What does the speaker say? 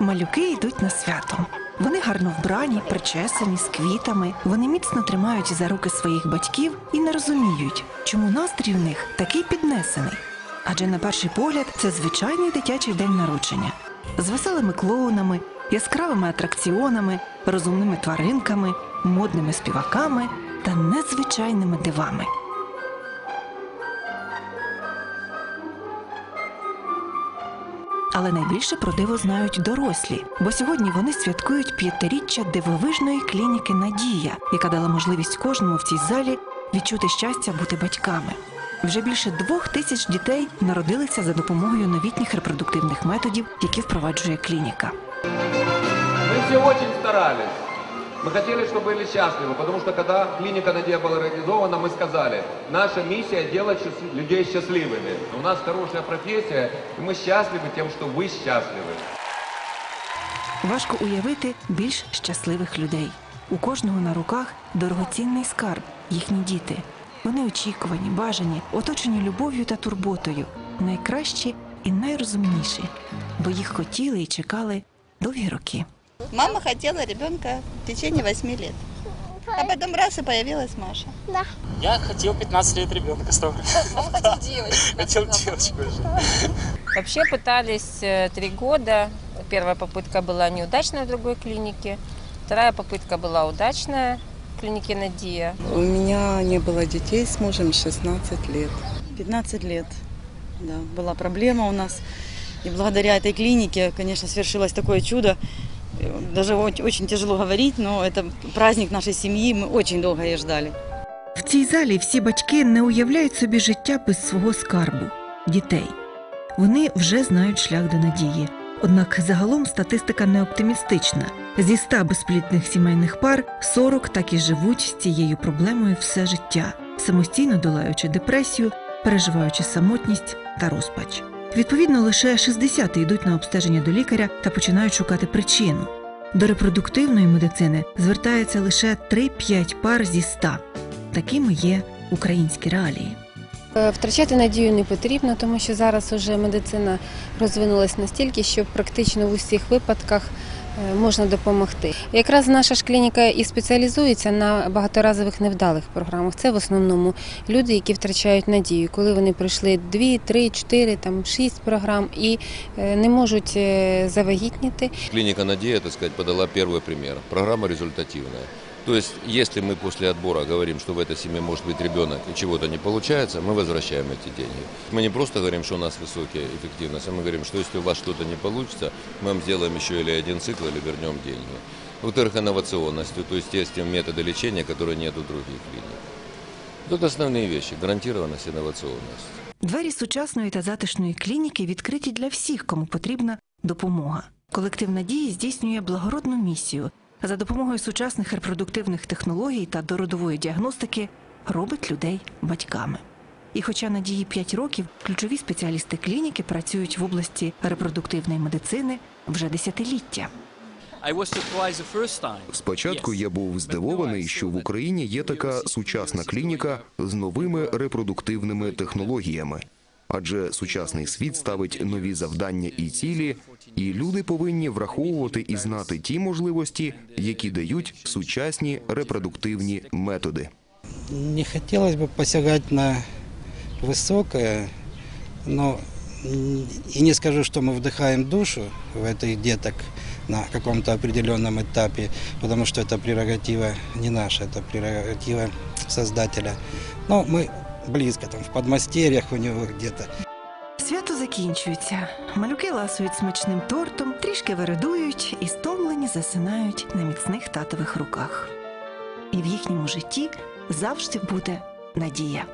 Малюки йдуть на свято. Вони гарно вбрані, причесані з квітами. Вони міцно тримають за руки своїх батьків і не розуміють, чому настрій у них такий піднесений. Адже на перший погляд це звичайний дитячий день народження з веселими клоунами, яскравими атракціонами, розумними тваринками, модними співаками та незвичайними дивами. Але найбільше про диво знають дорослі, бо сьогодні вони святкують п'ятиріччя дивовижної клініки Надія, яка дала можливість кожному в цій залі відчути щастя бути батьками. Вже більше двох тисяч дітей народилися за допомогою новітніх репродуктивних методів, які впроваджує клініка. Ми сьогодні старались. Мы хотели, чтобы были счастливы, потому что когда клиника Надея была организована, мы сказали, наша миссия делать счаст- людей счастливыми. У нас хорошая профессия, и мы счастливы тем, что вы счастливы. Важко уявити більш щасливих людей. У кожного на руках дорогоцінний скарб, їхні діти. Вони очікувані, бажані, оточені любов'ю та турботою, найкращі і найрозумніші, бо їх хотіли і чекали довгі роки. Мама хотела ребенка в течение 8 лет. А потом раз и появилась Маша. Я хотел 15 лет ребенка сто Хотел девочку. Хотел девочку уже. Вообще пытались э, три года. Первая попытка была неудачная в другой клинике. Вторая попытка была удачная в клинике Надия. У меня не было детей с мужем 16 лет. 15 лет, да, была проблема у нас. И благодаря этой клинике, конечно, свершилось такое чудо. Э, Даже очень, очень тяжело говорить, но это праздник нашей семьи, мы очень долго ее ждали. В цій залі всі батьки не уявляють собі життя без свого скарбу дітей. Вони вже знають шлях до надії. Однак загалом статистика не оптимістична. Зі 100 безплідних сімейних пар 40 так і живуть з цією проблемою все життя, самостійно долаючи депресію, переживаючи самотність та розпач. Відповідно, лише 60 йдуть на обстеження до лікаря та починають шукати причину. До репродуктивної медицини звертається лише 3-5 пар зі 100. Такими є українські реалії. Е, Втрачати надію не потрібно, тому що зараз уже медицина розвинулась настільки, що практично в усіх випадках е, можна допомогти. Якраз наша ж клініка і спеціалізується на багаторазових невдалих програмах. Це в основному люди, які втрачають надію, коли вони пройшли 2, 3, 4, там 6 програм і е, не можуть завагітніти. Клиника «Надея», так сказать, подала первый пример. Программа результативная. То есть, если мы после отбора говорим, что в этой семье может быть ребенок и чего-то не получается, мы возвращаем эти деньги. Мы не просто говорим, что у нас высокая эффективность, а мы говорим, что если у вас что-то не получится, мы вам сделаем еще или один цикл, или вернем деньги. Во-вторых, инновационностью, то есть есть те методы лечения, которые нет у других клиник. Тут основные вещи. Гарантированность, инновационность. Двері сучасної та затишної клініки відкриті для всіх, кому потрібна допомога. Колектив надії здійснює благородну місію. за допомогою сучасних репродуктивних технологій та дородової діагностики робить людей батьками. І хоча надії 5 років, ключові спеціалісти клініки працюють в області репродуктивної медицини вже десятиліття. Спочатку я був здивований, що в Україні є така сучасна клініка з новими репродуктивними технологіями Адже сучасний світ ставить нові завдання і цілі, і люди повинні враховувати і знати ті можливості, які дають сучасні репродуктивні методи. Не хотелось бы посягать на высокое, но м, и не скажу, что мы вдыхаем душу в этих деток на каком-то определенном этапе, потому что это прерогатива не наша, это прерогатива создателя. Но мы близко, там, в подмастерьях у него где-то. Свято закінчується. Малюки ласують смачним тортом, трішки вередують і стомлені засинають на міцних татових руках. І в їхньому житті завжди буде надія.